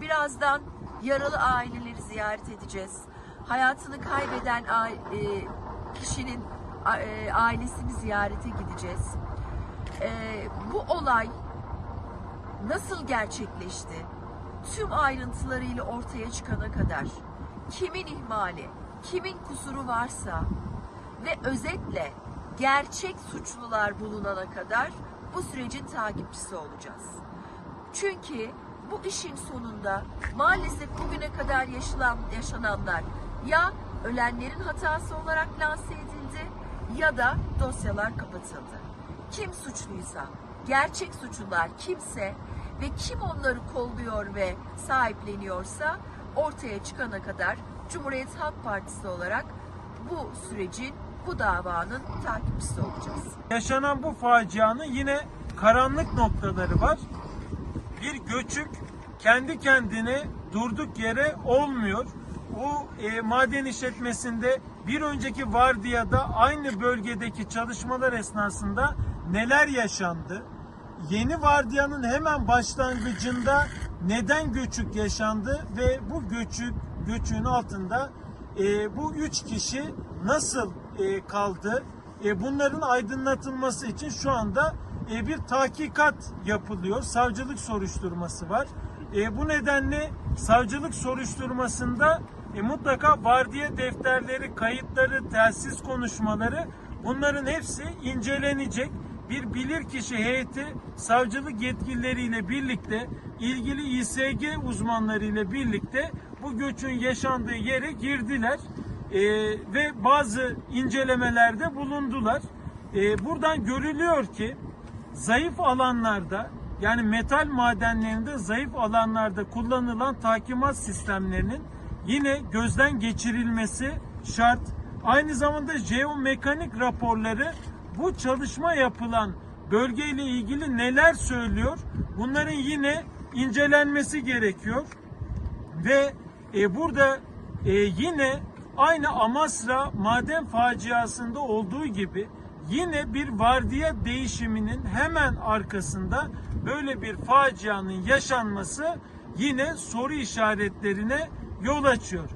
Birazdan yaralı aileleri ziyaret edeceğiz. Hayatını kaybeden e, kişinin e, ailesini ziyarete gideceğiz. E, bu olay nasıl gerçekleşti? Tüm ayrıntılarıyla ortaya çıkana kadar kimin ihmali, kimin kusuru varsa ve özetle gerçek suçlular bulunana kadar bu sürecin takipçisi olacağız. Çünkü bu işin sonunda maalesef bugüne kadar yaşanan, yaşananlar ya ölenlerin hatası olarak lanse edildi ya da dosyalar kapatıldı. Kim suçluysa, gerçek suçlular kimse ve kim onları kolluyor ve sahipleniyorsa ortaya çıkana kadar Cumhuriyet Halk Partisi olarak bu sürecin, bu davanın takipçisi olacağız. Yaşanan bu facianın yine karanlık noktaları var. Bir göçük kendi kendine durduk yere olmuyor. O e, maden işletmesinde bir önceki vardiyada aynı bölgedeki çalışmalar esnasında neler yaşandı? Yeni vardiyanın hemen başlangıcında neden göçük yaşandı ve bu göçük göçüğün altında e, bu üç kişi nasıl e, kaldı? E, bunların aydınlatılması için şu anda e, bir tahkikat yapılıyor. Savcılık soruşturması var. E, bu nedenle savcılık soruşturmasında e, mutlaka vardiya defterleri, kayıtları, telsiz konuşmaları bunların hepsi incelenecek. Bir bilirkişi heyeti savcılık yetkilileriyle birlikte ilgili İSG uzmanlarıyla birlikte bu göçün yaşandığı yere girdiler e, ve bazı incelemelerde bulundular. E, buradan görülüyor ki zayıf alanlarda yani metal madenlerinde zayıf alanlarda kullanılan takimat sistemlerinin yine gözden geçirilmesi şart. Aynı zamanda jeomekanik raporları bu çalışma yapılan bölgeyle ilgili neler söylüyor? Bunların yine incelenmesi gerekiyor. Ve e, burada e, yine aynı Amasra maden faciasında olduğu gibi yine bir vardiya değişiminin hemen arkasında böyle bir facianın yaşanması yine soru işaretlerine yol açıyor.